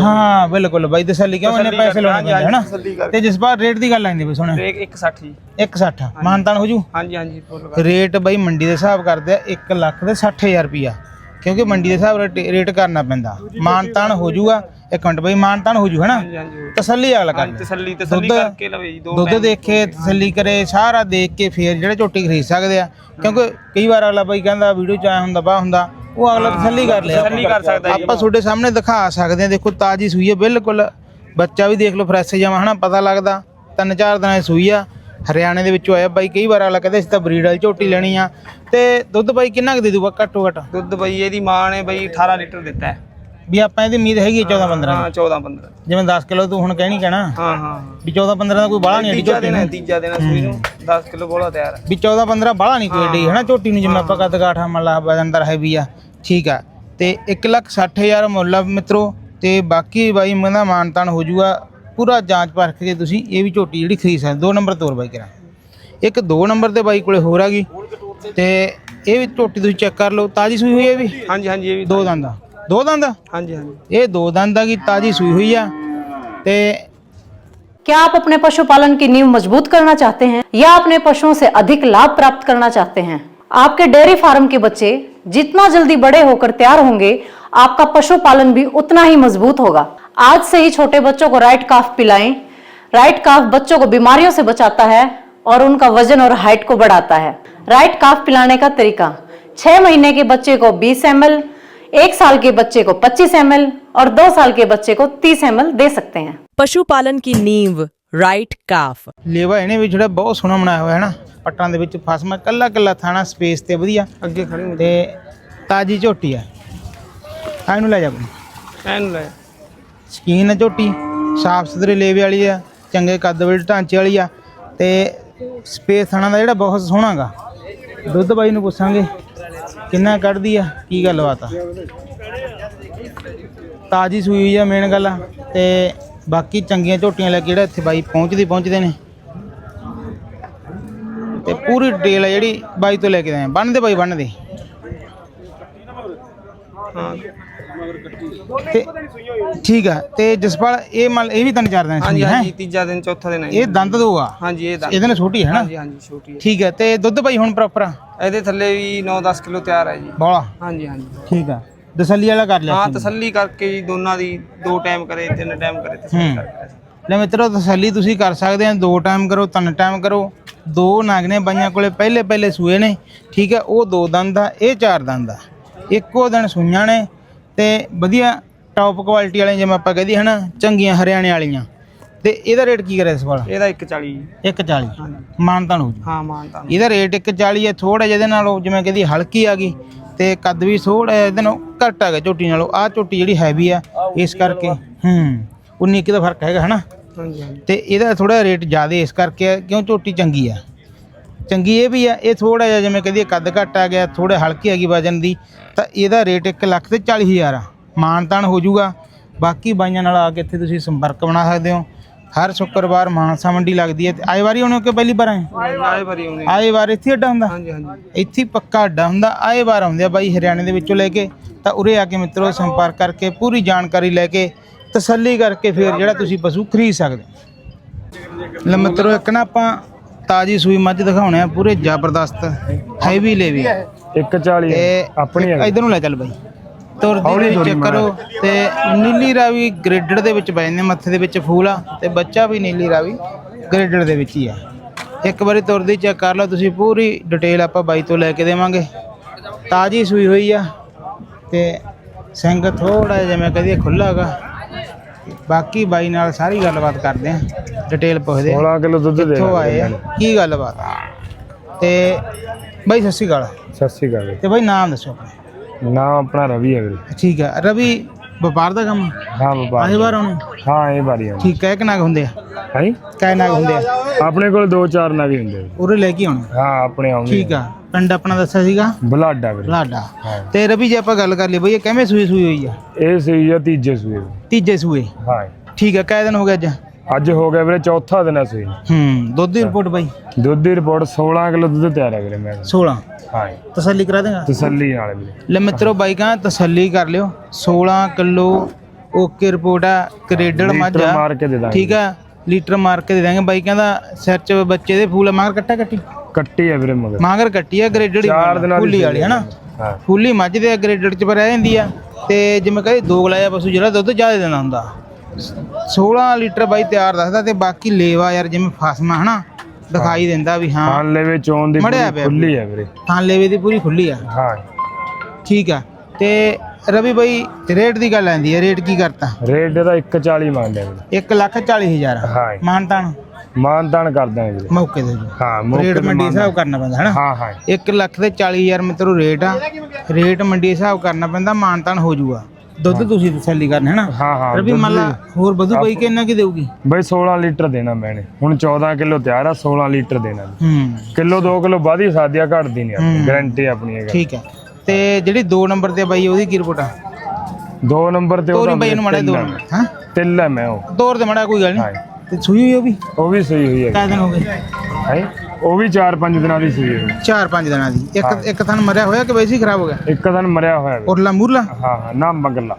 ਹਾਂ ਬਿਲਕੁਲ ਬਾਈ ਤਸੱਲੀ ਕਿਉਂ? ਇਹਨੇ ਪੈਸੇ ਲਾਉਣੇ ਪੈਂਦੇ ਹਨਾ? ਤੇ ਜਿਸ ਵਾਰ ਰੇਟ ਦੀ ਗੱਲ ਆਂਦੀ ਬਈ ਸੁਣ ਰੇਕ 160 ਜੀ। 160 ਮਾਨਤਾਨ ਹੋ ਜੂ? ਹਾਂਜੀ ਹਾਂਜੀ ਫੁੱਲ ਰੇਟ ਬਈ ਮੰਡੀ ਦੇ ਹਿਸਾਬ ਕਰਦੇ ਆ 1 ਲੱਖ ਦੇ 60000 ਰੁਪਿਆ ਕਿਉਂਕਿ ਮੰਡੀ ਦੇ ਹਿਸਾਬ ਨਾਲ ਰੇਟ- ਰੇਟ ਕਰਨਾ ਪੈਂਦਾ। ਮਾਨਤਾਨ ਹੋ ਜੂਗਾ ਇੱਕ ਮਿੰਟ ਬਈ ਮਾਨਤਾਨ ਹੋ ਜੂ ਹਨਾ? ਹਾਂਜੀ ਤਸੱਲੀ ਅਗਲਾ ਕਰ ਲੈ। ਤਸੱਲੀ ਤਸੱਲੀ ਦੁੱਧ- ਕਰਕੇ ਲਵੇ ਜੀ ਦੋ ਦੁੱਧ। ਦੇਖੇ ਤਸੱਲੀ ਕਰੇ ਸਾਰਾ ਦੇਖ ਕੇ ਫੇਰ ਜਿਹੜੇ ਝੋਟੀ ਖਰੀਦ ਸਕਦੇ ਆ। ਕਿਉਂਕਿ ਕਈ ਵਾਰ ਅਗਲਾ ਬਈ ਕਹਿੰਦਾ ਵੀਡੀਓ ਚ ਆਇਆ ਹੁੰਦਾ ਬਾ ਹੁੰਦਾ ਉਹ ਅਗਲਾ ਤਸੱਲੀ ਕਰ ਲਿਆ। ਤਸੱਲੀ ਕਰ ਸਕਦਾ ਜੀ। ਆਪਾਂ ਤੁਹਾਡੇ ਸਾਹਮਣੇ ਦਿਖਾ ਸਕਦੇ ਆ ਦੇਖੋ ਤਾਜੀ ਸੂਈ ਹੈ ਬਿਲਕੁਲ। ਬੱਚਾ ਵੀ ਦੇਖ ਲਓ ਫਰੈਸ਼ ਜਮਾ ਹਨਾ ਪਤਾ ਲੱਗਦਾ। ਤਿੰਨ ਚਾਰ ਦਿਨਾਂ ਦੀ ਸੂਈ ਆ। ਹਰਿਆਣੇ ਦੇ ਵਿੱਚੋਂ ਆਇਆ ਬਾਈ ਕਈ ਵਾਰ ਅਗਲਾ ਕਹਿੰਦੇ ਅਸੀਂ ਤਾਂ ਬਰੀਡ ਵਾਲੀ ਝੋਟੀ ਲੈਣੀ ਆ। ਤੇ ਦੁੱਧ ਬਾਈ ਕਿੰਨਾ ਕੁ ਦੇ ਦੂਗਾ ਘੱਟੋ ਘੱਟ? ਦੁੱਧ ਬਈ ਇਹਦੀ ਮਾਂ ਨੇ ਬਈ 18 ਲੀਟਰ ਦਿੱਤਾ ਹੈ। ਵੀ ਆਪਾਂ ਇਹਦੀ ਉਮੀਦ ਹੈਗੀ 14 15 ਹਾਂ 14 15 ਜਿਵੇਂ 10 ਕਿਲੋ ਤੂੰ ਹੁਣ ਕਹਿਣੀ ਕਹਿਣਾ। ਹਾਂ ਹਾਂ ਵੀ 14 15 ਦਾ ਕੋਈ ਬਾਹਲਾ ਨਹੀਂ ਤੀਜਾ ਝੋਟੀ ਨੂੰ। ਤੀਜਾ ਹੈ ਸੂਈ ਨੂੰ। 10 ਕਿਲੋ ਬੋਲਾ ਤਿਆਰ ਹੈ। ਵੀ 14 15 ਬਾਹਲਾ ਨਹੀਂ ਕੋਈ ਏਡੀ ਹਨਾ ਝੋਟੀ ਨੂੰ ਜਿਵੇਂ ਆਪਾਂ ਕੱਦ ਕਾਠਾ ਮੱਲਾ ਵਜਨਦਾਰ ਹੈ ਵੀ ਆ ਠੀਕ ਆ। ਤੇ 1 ਲੱਖ 60 ਹਜ਼ਾਰ ਮੁੱਲ ਆ ਮਿੱਤਰੋ। ਤੇ ਬਾਕੀ ਬਾਈ ਮੰਦਾ ਮਾਨਤਾਨ ਹੋ ਜੂਗਾ ਪੂਰਾ ਜਾਂਚ ਪਰਖ ਕੇ ਤੁਸੀਂ ਇਹ ਵੀ ਝੋਟੀ ਜਿਹੜੀ ਖਰੀਦ ਸਕਦੇ ਦੋ ਨੰਬਰ ਤੋਰ ਬਾਈ ਕਰਾਂ ਇੱਕ ਦੋ ਨੰਬਰ ਤੇ ਬਾਈ ਕੋਲੇ ਹੋਰ ਆ ਗਈ ਤੇ ਇਹ ਵੀ ਝੋਟੀ ਤੁਸੀਂ ਚੈੱਕ ਕਰ ਲਓ ਤਾਜੀ ਸੂਈ ਹੋਈ ਹੈ ਇਹ ਵੀ ਹਾਂਜੀ ਹਾਂਜੀ ਇਹ ਵੀ ਦੋ ਦੰਦ ਆ ਦੋ ਦੰਦ ਆ? ਹਾਂਜੀ ਹਾਂਜੀ ਇਹ ਦੋ ਦੰਦ ਆ ਗਈ ਤਾਜੀ ਸੂਈ ਹੋਈ ਆ ਤੇ क्या आप अपने पशुपालन की नींव मजबूत करना चाहते हैं या अपने पशुओं से अधिक लाभ प्राप्त करना चाहते हैं आपके डेयरी फार्म के बच्चे जितना जल्दी बड़े होकर तैयार होंगे आपका पशुपालन भी उतना ही मजबूत होगा आज से ही छोटे बच्चों को राइट काफ पिलाएँ। राइट काफ बच्चों को बीमारियों से बचाता है और उनका वज़न और हाइट को बढ़ाता है। राइट काफ पिलाने का तरीका छह महीने के बच्चे को 20 एम एल एक साल के बच्चे को 25 एम एल और दो साल के बच्चे को 30 एम एल दे सकते हैं। पशुपालन की नींव राइट काफ लेवा इन्हें भी ਜਿਹੜਾ बहुत सोना बनाया हुआ है ना। पटना ਦੇ ਵਿੱਚ ਫਸਮਾ ਕੱਲਾ ਕੱਲਾ थाना स्पेस ते ਵਧੀਆ ਅੱਗੇ खड़े ਤੇ ਤਾਜੀ ਝੋਟੀ ਆ। ਇਹਨੂੰ ਲੈ ਜਾ। ਇਹਨੂੰ ਲੈ। ਜਾ ਸਕੀਨ ਆ ਝੋਟੀ, ਸਾਫ਼ ਸੁਥਰੇ ਲੇਵੇ ਵਾਲੀ ਆ, ਚੰਗੇ ਕੱਦ ਵਾਲੀ, ਢਾਂਚੇ ਵਾਲੀ ਆ, ਤੇ ਸਪੇਸ ਥਾਣਾ ਦਾ ਜਿਹੜਾ ਬਹੁਤ ਸੋਹਣਾਗਾ ਦੁੱਧ ਬਾਈ ਨੂੰ ਪੁੱਛਾਂਗੇ, ਕਿੰਨਾ ਕੱਢਦੀ ਆ, ਕੀ ਗੱਲਬਾਤ ਆ? ਤਾਜੀ ਸੂਈ ਹੋਈ ਆ ਮੇਨ ਗੱਲ ਆ, ਤੇ ਬਾਕੀ ਚੰਗੀਆਂ ਝੋਟੀਆਂ ਲੈ ਕੇ ਜਿਹੜਾ ਇੱਥੇ ਬਾਈ ਪਹੁੰਚਦੇ ਪਹੁੰਚਦੇ ਨੇ। ਤੇ ਪੂਰੀ ਡਿਟੇਲ ਆ ਜਿਹੜੀ ਬਾਈ ਤੋਂ ਲੈ ਕੇ ਆਏ ਬੰਨਦੇ ਬਾਈ ਬੰਨਦੇ ਹਾਂ। ਤੇ ਠੀਕ ਆ ਤੇ ਜਸਪਾਲ ਇਹ ਮੰਨ ਇਹ ਵੀ ਤਿੰਨ ਚਾਰ ਦਿਨ ਹਾਂਜੀ ਸੀ ਹੈ? ਹਾਂਜੀ ਤੀਜਾ ਦਿਨ ਚੌਥਾ ਦਿਨ ਹੈ ਜੀ। ਇਹ ਦੰਦ ਦੋ ਆ? ਹਾਂਜੀ ਇਹ ਦੰਦ। ਇਹਦੇ ਨਾਲ ਛੋਟੀ ਹੈ ਨਾ? ਹਾਂਜੀ ਹਾਂਜੀ ਛੋਟੀ ਹੈ। ਠੀਕ ਹੈ ਤੇ ਦੁੱਧ ਬਾਈ ਹੁਣ ਪ੍ਰੋਪਰ ਆ? ਇਹਦੇ ਥੱਲੇ ਵੀ 9-10 ਕਿਲੋ ਤਿਆਰ ਹੈ ਜੀ। ਬੋਲਾ? ਹਾਂਜੀ ਹਾਂਜੀ। ਠੀਕ ਆ ਤਸੱਲੀ ਵਾਲਾ ਕਰ ਲਿਆ ਹਾਂ। ਤਸੱਲੀ ਕਰਕੇ ਜੀ ਦੋਨਾਂ ਦੀ ਦੋ ਟਾਈਮ ਕਰੇ ਤਿੰਨ ਟਾਈਮ ਕਰੇ ਤਸੱਲੀ ਹੂੰ। ਕਰਕੇ। ਲੈ ਮਿੱਤਰੋ ਤਸੱਲੀ ਤੁਸੀਂ ਕਰ ਸਕਦੇ ਆ ਦੋ ਟਾਈਮ ਕਰੋ ਤਿੰਨ ਟਾਈਮ ਕਰੋ। ਦੋ ਨਗ ਨੇ ਬਾਈਆਂ ਕੋਲੇ ਪਹਿਲੇ ਪਹਿਲੇ ਸੂਏ ਨੇ ਠੀਕ ਹੈ ਉਹ ਦੋ ਦੰਦ ਆ ਇਹ ਚਾਰ ਦੰਦ ਆ। ਇੱਕੋ ਦਿਨ ਸੂਈਆਂ ਨੇ ਤੇ ਵਧੀਆ ਟੌਪ ਕੁਆਲਿਟੀ ਵਾਲੀਆਂ ਜਿਵੇਂ ਆਪਾਂ ਕਹਦੀ ਹਨਾ ਚੰਗੀਆਂ ਹਰਿਆਣੇ ਵਾਲੀਆਂ। ਤੇ ਇਹਦਾ ਰੇਟ ਕੀ ਕਰਿਆ ਇਸ ਵਾਲਾ ਇਹਦਾ 140 ਜੀ 140 ਹਾਂਜੀ। ਮਾਨਤਾਨ ਹੋ ਜੂ। ਹਾਂ ਮਾਨਤਾ ਇਹਦਾ ਰੇਟ 140 ਹੈ ਥੋੜਾ ਜਿਹਦੇ ਨਾਲੋਂ ਜਿਵੇਂ ਕਹਦੀ ਹਲਕੀ ਆ ਗਈ ਤੇ ਕੱਦ ਵੀ ਥੋੜਾ ਇਹਦੇ ਨਾਲੋਂ ਘੱਟ ਆ ਗਿਆ ਝੋਟੀ ਨਾਲੋਂ। ਆ ਝੋਟੀ ਜਿਹੜੀ ਹੈਵੀ ਆ ਇਸ ਕਰਕੇ ਹੂੰ 19 ਕਿ ਦਾ ਫ਼ਰਕ ਹੈਗਾ ਹਨਾ। ਤੇ ਇਹਦਾ ਥੋੜਾ ਰੇਟ ਜ਼ਿਆਦਾ ਇਸ ਕਰਕੇ ਕਿਉਂ ਝੋਟੀ ਚੰਗੀ ਆ? ਚੰਗੀ ਇਹ ਵੀ ਆ ਇਹ ਥੋੜਾ ਜਿਹਾ ਜਿਵੇਂ ਕਹਦੀ ਕੱਦ ਘੱਟ ਆ ਗਿਆ ਥੋੜੇ ਹਲਕੀ ਗਈ ਵਜਨ ਦੀ ਤਾਂ ਇਹਦਾ ਰੇਟ 1 ਲੱਖ ਤੇ 40 ਹਜ਼ਾਰ ਆ। ਮਾਨਤਾਨ ਹੋ ਜਾਊਗਾ। ਬਾਕੀ ਬਾਈਆਂ ਨਾਲ ਆ ਕੇ ਇੱਥੇ ਤੁਸੀਂ ਸੰਪਰਕ ਬਣਾ ਸਕਦੇ ਹੋ। ਹਰ ਸ਼ੁੱਕਰਵਾਰ ਮਾਨਸਾ ਮੰਡੀ ਲੱਗਦੀ ਹੈ ਤੇ ਆਏ ਵਾਰੀ ਆਉਣੇ ਕਿ ਪਹਿਲੀ ਵਾਰ ਆਏ ਆਏ ਭਰੀ ਆਉਣੇ ਆਏ ਵਾਰ ਇੱਥੇ ਅੱਡਾ ਹੁੰਦਾ? ਹਾਂਜੀ ਹਾਂਜੀ। ਇੱਥੇ ਪੱਕਾ ਅੱਡਾ ਹੁੰਦਾ। ਆਏ ਵਾਰ ਆਉਂਦੇ ਆ ਬਾਈ ਹਰਿਆਣੇ ਦੇ ਵਿੱਚੋਂ ਲੈ ਕੇ। ਤਾਂ ਉਰੇ ਆ ਕੇ ਮਿੱਤਰੋ ਸੰਪਰਕ ਕਰਕੇ ਪੂਰੀ ਜਾਣਕਾਰੀ ਲੈ ਕੇ ਤਸੱਲੀ ਕਰਕੇ ਫਿਰ ਜਿਹੜਾ ਤੁਸੀਂ ਪਸ਼ੂ ਖਰੀਦ ਸਕਦੇ। ਲੈ ਮਿੱਤਰੋ ਇੱਕ ਨਾ ਆਪਾਂ ਤਾਜੀ ਸੂਈ ਮੱਝ ਦਿਖਾਉਣੇ ਆ ਪੂਰੇ ਜ਼ਬਰਦਸਤ ਹੈਵੀ ਲੈਵੀ 140 ਤੇ ਆਪਣੀ ਇਧਰ ਨੂੰ ਲੈ ਚੱਲ ਬਾਈ। ਤੁਰਦੀ ਦੇ ਚੈੱਕ ਕਰੋ ਤੇ ਨੀਲੀ ਰਾਵੀ ਗ੍ਰੇਡਡ ਦੇ ਵਿੱਚ ਜਾਂਦੇ ਮੱਥੇ ਦੇ ਵਿੱਚ ਫੂਲ ਆ ਤੇ ਬੱਚਾ ਵੀ ਨੀਲੀ ਰਾਵੀ ਗ੍ਰੇਡਡ ਦੇ ਵਿੱਚ ਹੀ ਆ। ਇੱਕ ਵਾਰੀ ਤੁਰਦੀ ਚੈੱਕ ਕਰ ਲਓ ਤੁਸੀਂ ਪੂਰੀ ਡਿਟੇਲ ਆਪਾਂ ਬਾਈ ਤੋਂ ਲੈ ਕੇ ਦੇਵਾਂਗੇ। ਤਾਜੀ ਸੂਈ ਹੋਈ ਆ ਤੇ ਸਿੰਘ ਥੋੜਾ ਜਿਵੇਂ ਕਹਦੀ ਖੁੱਲਾ ਹੈਗਾ। ਬਾਕੀ ਬਾਈ ਨਾਲ ਸਾਰੀ ਗੱਲਬਾਤ ਕਰਦੇ ਆ ਡਿਟੇਲ ਪੁੱਛਦੇ ਆ 16 ਕਿਲੋ ਦੁੱਧ ਦੇ ਕਿੱਥੋਂ ਆਏ ਆ ਕੀ ਗੱਲਬਾਤ ਆ? ਤੇ ਬਾਈ ਸਤਿ ਸ਼੍ਰੀ ਅਕਾਲ। ਸਤਿ ਸ਼੍ਰੀ ਅਕਾਲ ਤੇ ਬਾਈ ਨਾਮ ਦੱਸੋ ਆਪਣਾ। ਨਾਮ ਆਪਣਾ ਰਵੀ ਹੈ ਵੀਰੇ। ਠੀਕ ਹੈ ਰਵੀ ਵਪਾਰ ਦਾ ਕੰਮ? ਹਾਂ ਬਾਬਾ ਆਏ ਵਾਰ ਉਹਨੂੰ ਹਾਂ ਇਹ ਬਾਰੀ ਆ। ਠੀਕ ਹੈ ਕਿ ਨਗ ਹੁੰਦੇ ਆ? ਹੈ? ਕੈ ਨਗ ਹੁੰਦੇ ਆ? ਆਪਣੇ ਕੋਲ ਦੋ ਚਾਰ ਨਵੀਂ ਹੁੰਦੇ ਵੀਰੇ। ਉਰੇ ਲੈ ਕੇ ਆਉਣੇ? ਹਾਂ ਆਪਣੇ ਆਉਂਦੇ ਠੀਕ ਆ। ਪਿੰਡ ਆਪਣਾ ਦੱਸਿਆ ਸੀਗਾ? ਬਲਾਡਾ ਵੀਰੇ। ਲਾਡਾ ਹਾਂ। ਤੇ ਰਵੀ ਜੇ ਆਪਾਂ ਗੱਲ ਕਰ ਲਈ ਬਈ ਇਹ ਕਿਵੇਂ ਸੂਈ ਸੂਈ ਹੋਈ ਆ? ਇਹ ਸਹੀ ਆ ਤੀਜੇ ਸੂਏ ਤੀਜੇ ਸੂਏ? ਹਾਂ। ਠੀਕ ਹੈ ਕੈ ਦਿਨ ਹੋ ਗਿਆ ਅੱਜ? ਅੱਜ ਹੋ ਗਿਆ ਵੀਰੇ ਚੌਥਾ ਦਿਨ ਆ ਸੂਈ। ਹੂੰ ਦੁੱਧ ਦੀ ਰਿਪੋਰਟ ਬਾਈ? ਦੁੱਧ ਦੀ ਰਿਪੋਰਟ 16 ਕਿਲੋ ਦੁੱਧ ਤਿਆਰ ਹੈ ਵੀਰੇ ਮੈਂ 16 ਹਾਂ। ਤਸੱਲੀ ਕਰਾ ਦੇਗਾ? ਤਸੱਲੀ ਨਾਲ ਵੀਰੇ। ਲੈ ਮਿੱਤਰੋ ਬਾਈਕਾਂ ਤਸੱਲੀ ਕਰ ਲਿਓ। 16 ਕਿਲੋ ਓਕੇ ਰਿਪੋਰਟ ਆ ਗ੍ਰੇਡਡ ਮੱਝ ਲੀਟਰ ਆ। ਮਾਰ ਕੇ ਦੇ ਦਾਂਗੇ। ਠੀਕ ਆ ਲੀਟਰ ਮਾਰ ਕੇ ਦੇ ਦਾਂਗੇ। ਬਾਈ ਕਹਿੰਦਾ ਸਿਰ ਚ ਬੱਚੇ ਦੇ ਫੂਲ ਆ, ਮਗਰ ਕੱਟਾ ਕੱਟੀ ਕੱਟੀ ਹੈ ਵੀਰੇ ਮਗਰ। ਮਾਂਗਰ ਕੱਟੀ ਆ ਗ੍ਰੇਡਡ ਚਾਰ ਦਿਨਾਂ ਦੀ ਫੁੱਲੀ ਵਾਲੀ ਹਨਾ? ਹਾਂ। ਫੁੱਲੀ ਮੱਝ ਦੇ ਗ੍ਰੇਡਡ ਚ ਪਰ ਰਹਿ ਜਾਂਦੀ ਆ ਤੇ ਜਿਵੇਂ ਕਹਿੰਦੇ ਦੋ ਗਲਾਇਆ ਪਸ਼ੂ ਜਿਹੜਾ ਦੁੱਧ ਜ਼ਿਆਦਾ ਦਿੰਦਾ ਹੁੰਦਾ। 16 ਲੀਟਰ ਬਾਈ ਤਿਆਰ ਦੱਸਦਾ ਤੇ ਬਾਕੀ ਲੇਵਾ ਯਾਰ ਜਿਵੇਂ ਫਸਮਾ ਹਨਾ? ਦਿਖਾਈ ਦਿੰਦਾ ਵੀ ਹਾਂ। ਖਾਣ ਲੈਵੇ ਚੋਣ ਦੀ ਮੜਿਆ ਪੂਰੀ ਪਿਆ ਖੁੱਲੀ ਹੈ ਵੀਰੇ। ਥਾਂ ਲੇਵੇ ਦੀ ਪੂਰੀ ਖੁੱਲੀ ਆ। ਹਾਂ। ਠੀਕ ਆ। ਤੇ ਰਵੀ ਬਾਈ ਰੇਟ ਦੀ ਗੱਲ ਆਂਦੀ ਹੈ ਰੇਟ ਕੀ ਕਰਤਾ? ਰੇਟ ਇਹਦਾ 140 ਮੰਗਦੇ ਵੀਰੇ। 1 ਲੱਖ 40 ਹਜ਼ਾਰ। ਹਾਂ। ਮਾਨਤਾਨ। ਮਾਨਤਾਨ ਕਰ ਦਾਂਗੇ ਵੀਰੇ ਮੌਕੇ ਤੇ ਜੀ। ਹਾਂ ਮੌਕੇ ਰੇਟ ਤੇ ਮੰਡੀ ਹਿਸਾਬ ਕਰਨਾ ਪੈਂਦਾ ਹਨਾ? ਹਾਂ ਹਾਂ। 1 ਲੱਖ ਤੇ 40 ਹਜ਼ਾਰ ਮਿੱਤਰੋ ਰੇਟ ਆ। ਰੇਟ ਮੰਡੀ ਹਿਸਾਬ ਕਰਨਾ ਪੈਂਦਾ ਮਾਨਤਾਨ ਹੋ ਜਾਊਗਾ ਦੁੱਧ ਤੁਸੀਂ ਤਸੱਲੀ ਕਰਨਾ ਹੈਨਾ? ਹਾਂ ਹਾਂ ਰਵੀ ਮੰਨ ਲਾ ਹੋਰ ਵਧੂ ਪਈ ਕਿ ਇੰਨਾ ਕੀ ਦੇਊਗੀ? ਬਈ 16 ਲੀਟਰ ਦੇਣਾ ਮੈਨੇ। ਹੁਣ 14 ਕਿਲੋ ਤਿਆਰ ਆ 16 ਲੀਟਰ ਦੇਣਾ ਹੂੰ। ਕਿਲੋ 2 ਕਿਲੋ ਵੱਧ ਹੀ ਸਾදිਆ ਘਟਦੀ ਨਹੀਂ ਆਪਣੀ ਗਾਰੰਟੀ ਆਪਣੀ ਹੈਗਾ। ਠੀਕ ਹੈ ਤੇ ਜਿਹੜੀ 2 ਨੰਬਰ ਤੇ ਬਾਈ ਉਹਦੀ ਕੀ ਰਿਪੋਰਟ ਆ? ਦੋ ਨੰਬਰ ਤੇ ਤੋਰੀ ਉਹਦਾ ਬਾਈ ਨੂੰ ਮੜਾ ਦੋ ਹਾਂ? ਤਿੱਲ ਹੈ ਮੈਂ ਉਹ। ਤੋਰ ਦੇ ਮੜਾ ਕੋਈ ਗੱਲ ਹਾਂ। ਨਹੀਂ ਤੇ ਸੂਈ ਹੋਈ ਉਹ ਵੀ? ਉਹ ਵੀ ਸਹੀ ਹੋਈ ਹੈ ਦਿਨ ਹੋ ਗਏ? ਹੈ? ਉਹ ਵੀ 4-5 ਦਿਨਾਂ ਦੀ ਸੂਈ ਹੈ 4-5 ਦਿਨਾਂ ਦੀ। ਇੱਕ ਇੱਕ ਥਣ ਮਰਿਆ ਹੋਇਆ ਕਿ ਵੈਸੇ ਹੀ ਖਰਾਬ ਹੋ ਗਿਆ? ਇੱਕ ਦਿਨ ਮਰਿਆ ਹੋਇਆ ਹੈ ਉਰਲਾ ਮੂਰਲਾ? ਹਾਂ ਹਾਂ ਨਾ ਮਗਲਾ।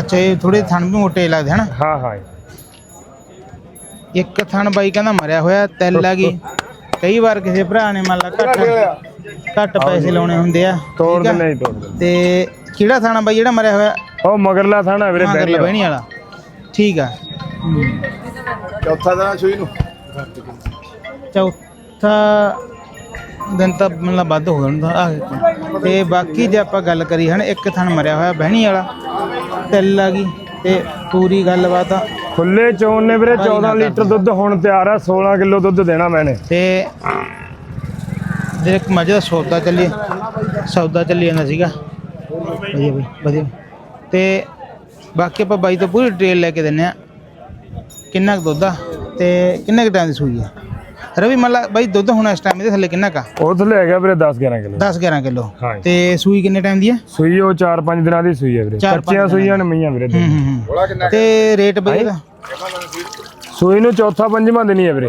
ਅੱਛਾ ਇਹ ਥੋੜੇ ਥਣ ਵੀ ਮੋਟੇ ਲੱਗਦੇ ਹਨਾ? ਹਾਂ ਹਾਂ ਇੱਕ ਥਣ ਬਾਈ ਕਹਿੰਦਾ ਮਰਿਆ ਹੋਇਆ ਤਿਲ ਆ ਗਈ। ਕਈ ਵਾਰ ਕਿਸੇ ਭਰਾ ਨੇ ਮੰਨ ਲਾ ਘੱਟ ਘੱਟ ਪੈਸੇ ਲਾਉਣੇ ਹੁੰਦੇ ਆ ਤੋੜ ਠੀਕ ਆ? ਦੇ ਨਹੀਂ ਤੋੜ ਦੇ ਤੇ ਕਿਹੜਾ ਥਾਣਾ ਬਾਈ ਜਿਹੜਾ ਮਰਿਆ ਹੋਇਆ? ਉਹ ਮਗਰਲਾ ਥਾਣਾ ਵੀਰੇ ਬੈਠ ਬਹਿਣੀ ਵਾਲਾ। ਠੀਕ ਆ। ਚੌਥਾ ਦਿਨ ਸੂਈ ਨੂੰ। ਚੌਥਾ ਦਿਨ ਤਾਂ ਮਤਲਬ ਵੱਧ ਹੋ ਜਾਂਦਾ। ਆ ਤੇ ਬਾਕੀ ਜੇ ਆਪਾਂ ਗੱਲ ਕਰੀ ਹਨ ਇੱਕ ਥਣ ਮਰਿਆ ਹੋਇਆ ਬਹਿਣੀ ਵਾਲਾ ਤਿਲ ਆ ਗਈ ਤੇ ਪੂਰੀ ਗੱਲਬਾਤ ਆ। ਖੁੱਲੇ ਚੋਣ ਨੇ ਵੀਰੇ 14 ਲੀਟਰ ਦੁੱਧ ਹੁਣ ਤਿਆਰ ਆ 16 ਕਿਲੋ ਦੁੱਧ ਦੇਣਾ ਮੈਨੇ। ਤੇ ਜਿਹੜੇ ਇੱਕ ਦਾ ਸੌਦਾ ਚੱਲੀ ਸੌਦਾ ਚੱਲੀ ਜਾਂਦਾ ਸੀਗਾ। ਵਧੀਆ ਬਈ ਵਧੀਆ। ਤੇ ਬਾਕੀ ਆਪਾਂ ਬਾਈ ਤੋਂ ਪੂਰੀ ਡਿਟੇਲ ਲੈ ਕੇ ਦਿੰਨੇ ਆ। ਕਿੰਨਾ ਕੁ ਦੁੱਧ ਆ ਤੇ ਕਿੰਨੇ ਕੁ ਟਾਈਮ ਦੀ ਸੂਈ ਆ? ਰਵੀ ਮੱਲਾ ਬਾਈ ਦੁੱਧ ਹੁਣ ਇਸ ਟਾਈਮ ਇਹਦੇ ਥੱਲੇ ਕਿੰਨਾ ਕਾ ਉਹ ਥੱਲੇ ਹੈਗਾ ਵੀਰੇ 10 11 ਕਿਲੋ। 10 11 ਕਿਲੋ। ਹਾਂਜੀ। ਤੇ ਸੂਈ ਕਿੰਨੇ ਟਾਈਮ ਦੀ ਹੈ ਸੂਈ ਉਹ 4-5 ਦਿਨਾਂ ਦੀ ਸੂਈ ਹੈ ਵੀਰੇ। ਚਾਰ ਪੰਜ ਕੱਚੀਆਂ ਸੂਈਆਂ ਨੇ ਮਈਆਂ ਵੀਰੇ ਤੇ ਰੇਟ ਬਾਈ ਇਹਦਾ? ਸੂਈ ਨੂੰ ਚੌਥਾ ਪੰਜਵਾਂ ਦਿਨ ਹੀ ਹੈ ਵੀਰੇ।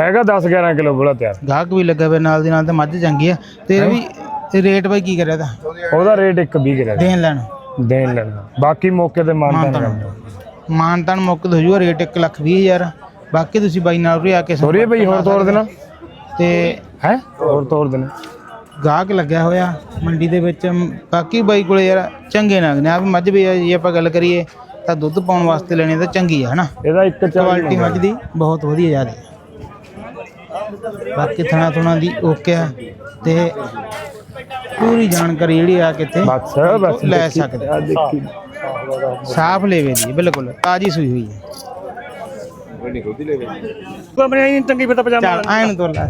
ਹੈਗਾ 10 11 ਕਿਲੋ ਬੋਲਾ ਤਿਆਰ। ਗਾਹਕ ਵੀ ਲੱਗਾ ਹੋਇਆ ਨਾਲ ਦੀ ਨਾਲ ਤੇ ਮੱਝ ਚੰਗੀ ਆ। ਤੇ ਰਵੀ ਇਹ ਰੇਟ ਬਾਈ ਕੀ ਕਰਿਆ ਇਹਦਾ? ਉਹਦਾ ਰੇਟ 1 20 ਕਿਲੋ ਦੇਣ ਲੈਣ। ਦੇਣ ਲੈਣਾ। ਬਾਕੀ ਮੌਕੇ ਤੇ ਕਰਨਾ ਮਾਨਤਾਨ ਮੁੱਕ ਹੋ ਜੂਗਾ ਰੇਟ 1 ਲੱਖ 20 ਹਜ਼ਾਰ। ਬਾਕੀ ਤੁਸੀਂ ਬਾਈ ਨਾਲ ਉਰੇ ਆ ਕੇ ਸੋਰੀ ਬਈ ਹੋਰ ਤੋੜ ਦੇਣਾ। ਤੇ ਹੈ? ਹੋਰ ਤੋੜ ਦੇਣਾ। ਗਾਹਕ ਲੱਗਿਆ ਹੋਇਆ ਮੰਡੀ ਦੇ ਵਿੱਚ। ਬਾਕੀ ਬਾਈ ਕੋਲੇ ਯਾਰ ਚੰਗੇ ਨਗ ਨੇ। ਆ ਵੀ ਮੱਝ ਵੀ ਆ, ਜੇ ਆਪਾਂ ਗੱਲ ਕਰੀਏ ਤਾਂ ਦੁੱਧ ਪਾਉਣ ਵਾਸਤੇ ਲੈਣੀ ਤਾਂ ਚੰਗੀ ਆ ਹਨਾ? ਇਹਦਾ ਇੱਕ ਕੁਆਲਿਟੀ ਮੱਝ ਦੀ ਬਹੁਤ ਵਧੀਆ ਯਾਰ ਬਾਕੀ ਥਣਾ ਥੁਣਾ ਦੀ ਓਕੇ ਆ। ਤੇ ਪੂਰੀ ਜਾਣਕਾਰੀ ਜਿਹੜੀ ਆ ਕਿਤੇ ਬਸ ਬਸ ਲੈ ਸਕਦੇ ਆ ਦੇਖੀ। ਸਾਫ਼ ਲੇਵੇ ਦੀ ਬਿਲਕੁਲ ਤਾਜੀ ਸੂਈ ਹੋਈ ਹੈ। ਆਪਣੇ ਆਈ ਚੰਗੀ ਫਿਰ ਤਾਂ ਪਜਾਮਾ ਚੱਲ ਐਨ ਤੋਂ ਲੈ।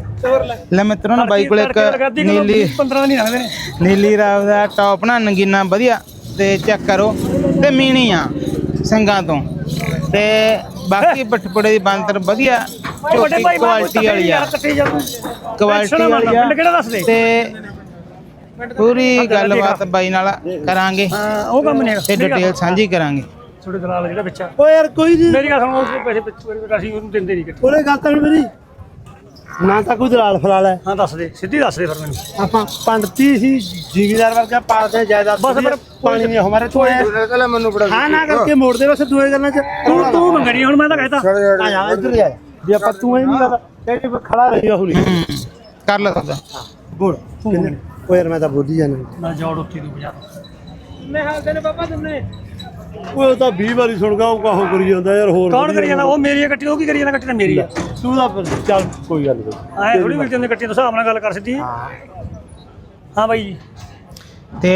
ਲੈ। ਮਿੱਤਰੋ ਨਾ ਬਾਈ ਕੋਲ ਇੱਕ ਨੀਲੀ 15 ਨਹੀਂ ਲੱਗਦੇ ਨੇ ਨੀਲੀ ਰਾਵ ਦਾ ਟੌਪ ਨਾ ਨਗੀਨਾ ਵਧੀਆ ਤੇ ਚੈੱਕ ਕਰੋ। ਤੇ ਮੀਣੀ ਆ ਸਿੰਘਾਂ ਤੋਂ। ਤੇ ਬਾਕੀ ਪਟਪੜੇ ਦੀ ਬੰਤਰ ਵਧੀਆ ਕੁਆਲਿਟੀ ਵਾਲੀ ਆ। ਕੁਆਲਿਟੀ ਵਾਲੀ ਆ। ਤੇ ਪੂਰੀ ਗੱਲਬਾਤ ਬਾਈ ਨਾਲ ਕਰਾਂਗੇ। ਹਾਂ ਉਹ ਕੰਮ ਨਹੀਂ ਤੇ ਡਿਟੇਲ ਸਾਂਝੀ ਕਰਾਂਗੇ। ਛੋਟੇ ਦਲਾਲ ਜਿਹੜਾ ਵਿੱਚ ਆ। ਓ ਯਾਰ ਕੋਈ ਨਹੀਂ। ਮੇਰੀ ਗੱਲ ਸੁਣੋ ਉਸ ਪੈਸੇ ਪਿੱਛੇ ਅਸੀਂ ਉਹਨੂੰ ਦਿੰਦੇ ਨਹੀਂ ਕਿਤੇ ਉਹਨੇ ਗੱਲ ਤਾਂ ਮੇਰੀ। ਨਾ ਤਾਂ ਕੋਈ ਦਲਾਲ ਫਲਾਲ ਹੈ ਹਾਂ ਦੱਸ ਦੇ। ਸਿੱਧੀ ਦੱਸ ਦੇ ਫਿਰ ਮੈਨੂੰ। ਆਪਾਂ ਪੰਡਤੀ ਸੀ ਜ਼ਿਮੀਦਾਰ ਵਰਗਾ ਪਾਲਦੇ ਜਾਇਦਾਦ ਬਸ ਫਿਰ ਪਾਣੀ ਨਹੀਂ। ਹਮਾਰੇ ਤੋਂ ਹੈ ਹਾਂ ਨਾ ਕਰਕੇ ਮੋੜ ਦੇ ਬਸ ਦੂਏ ਗੱਲਾਂ ਚ। ਤੂੰ ਤੂੰ ਮੰਗਣੀ ਹੁਣ ਮੈਂ ਤਾਂ ਕਹਿਤਾ। ਆ ਜਾ ਇੱਧਰ ਜਾ। ਜੇ ਆਪਾਂ ਤੂੰ ਇਹ ਨਹੀਂ ਕਰਦਾ। ਤੇ ਖੜਾ ਰਹੀ ਹੁਣੀ। ਹੂੰ, ਕਰ ਲੈ ਸੌਦਾ ਬੋਲ। ਕਿੰਨੇ ਓ ਯਾਰ ਮੈਂ ਤਾਂ ਬੋਲੀ ਜਾਣਾ ਮੈਂ ਜੋੜ ਉੱਤੀ ਨੂੰ ਬਜਾ ਉਹ ਤਾਂ 20 ਵਾਰੀ ਸੁਣ ਗਾ ਉਹ ਕਾਹੋ ਕਰੀ ਜਾਂਦਾ ਯਾਰ ਹੋਰ ਕੌਣ ਕਰੀ ਜਾਂਦਾ? ਉਹ ਮੇਰੀ ਕੱਟੀ ਉਹ ਕੀ ਕਰੀ ਜਾਂਦਾ? ਕੱਟੀ ਤਾਂ ਮੇਰੀ ਆ। ਤੂੰ ਤਾਂ ਫਿਰ ਚੱਲ ਕੋਈ ਗੱਲ ਨਹੀਂ। ਐ ਥੋੜੀ ਮਿਲ ਜਾਂਦੀ ਕੱਟੀ ਤੋਂ ਹਿਸਾਬ ਨਾਲ ਗੱਲ ਕਰ ਸਿੱਧੀ। ਹਾਂ। ਬਾਈ ਜੀ। ਤੇ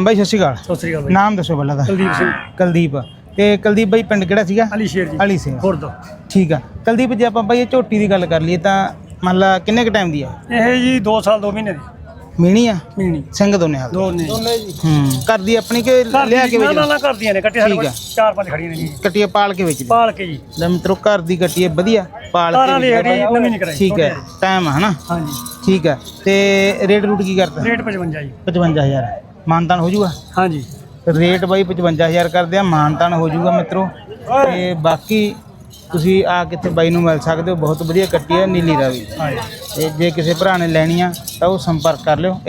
ਬਾਈ ਸਤਿ ਸ਼੍ਰੀ ਅਕਾਲ। ਸਤਿ ਸ੍ਰੀ ਅਕਾਲ ਬਾਈ। ਨਾਮ ਦੱਸੋ ਪਹਿਲਾਂ ਦਾ ਕੁਲਦੀਪ ਸਿੰਘ। ਕੁਲਦੀਪ। ਤੇ ਕੁਲਦੀਪ ਬਾਈ ਪਿੰਡ ਕਿਹੜਾ ਸੀਗਾ? ਅਲੀ ਸ਼ੇਰ ਜੀ। ਅਲੀ ਸਿੰਘ ਹੋਰ ਦੋ ਠੀਕ ਆ। ਕੁਲਦੀਪ ਜੇ ਆਪਾਂ ਬਾਈ ਇਹ ਝੋਟੀ ਦੀ ਗੱਲ ਕਰ ਲਈਏ ਤਾਂ ਮੰਨ ਲਾ ਕਿੰਨੇ ਕ ਟਾਈਮ ਦੀ ਆ? ਇਹ ਜੀ 2 ਸਾਲ 2 ਮਹੀਨੇ ਦੀ। ਮੀਣੀ ਆ? ਮਹੀਨੀ ਸਿੰਘ ਦੋਨੇ ਹਾਲ ਦੋ ਨੇ ਹੂੰ। ਕਰਦੀ ਆਪਣੀ ਕਿ ਲਿਆ ਕੇ ਨਾ ਵੇਚ ਨਾ ਨਾ ਕਰਦੀਆਂ ਨੇ ਕੱਟੀ ਸਾਡੇ ਠੀਕ ਕੋਲ ਆ। ਚਾਰ ਪੰਜ ਖੜੀਆਂ ਨੇ ਜੀ। ਕੱਟੀਆਂ ਪਾਲ ਕੇ ਵੇਚ ਪਾਲ ਕੇ ਜੀ। ਲੈ ਮਿੱਤਰੋ ਘਰ ਦੀ ਕੱਟੀ ਹੈ ਵਧੀਆ। ਪਾਲ ਤਾਰਾਂ ਦੀ ਕੇ ਨਵੀਂ ਨਹੀਂ ਕਰਾਈ ਠੀਕ ਹੈ ਟਾਈਮ ਹੈ ਹਨਾ? ਹਾਂਜੀ। ਠੀਕ ਹੈ। ਤੇ ਰੇਟ ਰੂਟ ਕੀ ਕਰਦਾ ਰੇਟ 55 ਜੀ। 55000 ਮਾਨਤਾਨ ਹੋ ਜਾਊਗਾ ਹਾਂਜੀ। ਰੇਟ ਬਾਈ 55000 ਕਰਦੇ ਆ ਮਾਨਤਾਨ ਹੋ ਜਾਊਗਾ ਮਿੱਤਰੋ। ਤੇ ਬਾਕੀ ਤੁਸੀਂ ਆ ਕਿੱਥੇ ਬਾਈ ਨੂੰ ਮਿਲ ਸਕਦੇ ਹੋ ਬਹੁਤ ਵਧੀਆ ਕੱਟੀ ਹੈ ਨੀਲੀ ਰਾਵੀ। ਤੇ ਜੇ ਕਿਸੇ ਭਰਾ ਨੇ ਲੈਣੀ ਆ ਤਾਂ ਉਹ ਸੰਪਰਕ ਕਰ ਲਿਓ।